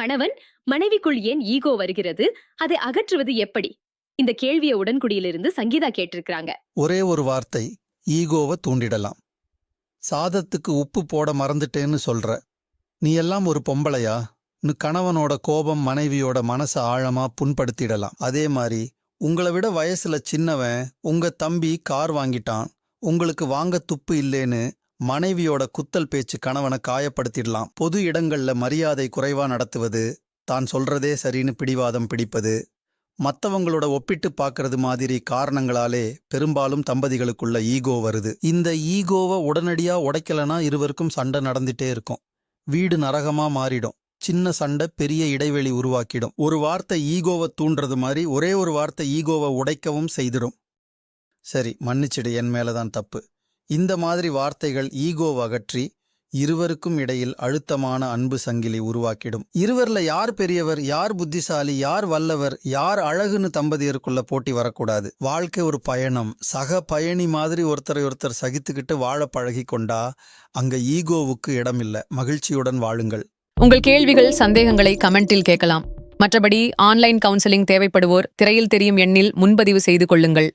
கணவன் மனைவிக்குள் ஏன் ஈகோ வருகிறது? அதை அகற்றுவது எப்படி? இந்த கேள்வியை உடன்குடியிலிருந்து சங்கீதா கேட்டிருக்கிறாங்க. ஒரே ஒரு வார்த்தை ஈகோவை தூண்டிடலாம். சாதத்துக்கு உப்பு போட மறந்துட்டேன்னு சொல்ற நீ எல்லாம் ஒரு பொம்பளையா? நு கணவனோட கோபம் மனைவியோட மனச ஆழமா புண்படுத்திடலாம். அதே மாதிரி உங்களை விட வயசுல சின்னவன் உங்க தம்பி கார் வாங்கிட்டான் உங்களுக்கு வாங்க துப்பு இல்லேன்னு மனைவியோட குத்தல் பேச்சு கணவனை காயப்படுத்திடலாம். பொது இடங்கள்ல மரியாதை குறைவா நடத்துவது தான் சொல்றதே சரின்னு பிடிவாதம் பிடிப்பது மத்தவங்களோட ஒப்பிட்டு பார்க்கறது மாதிரி காரணங்களாலே பெரும்பாலும் தம்பதிகளுக்குள்ள ஈகோ வருது. இந்த ஈகோவை உடனடியா உடைக்கலனா இருவருக்கும் சண்டை நடந்துட்டே இருக்கும். வீடு நரகமா மாறிடும். சின்ன சண்டை பெரிய இடைவெளி உருவாக்கிடும். ஒரு வார்த்தை ஈகோவை தூண்டுறது மாதிரி ஒரே ஒரு வார்த்தை ஈகோவை உடைக்கவும் செய்திடும். சரி மன்னிச்சிடு என் மேலதான் தப்பு. இந்த மாதிரி வார்த்தைகள் ஈகோ அகற்றி இருவருக்கும் இடையில் அழுத்தமான அன்பு சங்கிலி உருவாக்கிடும். இருவர்ல யார் பெரியவர் யார் புத்திசாலி யார் வல்லவர் யார் அழகுன்னு தம்பதியருக்குள்ள போட்டி வரக்கூடாது. வாழ்க்கை ஒரு பயணம். சக பயணி மாதிரி ஒருத்தரை ஒருத்தர் சகித்துக்கிட்டு வாழ பழகி கொண்டா அங்க ஈகோவுக்கு இடமில்ல. மகிழ்ச்சியுடன் வாழுங்கள். உங்கள் கேள்விகள் சந்தேகங்களை கமெண்டில் கேட்கலாம். மற்றபடி ஆன்லைன் கவுன்சிலிங் தேவைப்படுவோர் திரையில் தெரியும் எண்ணில் முன்பதிவு செய்து கொள்ளுங்கள்.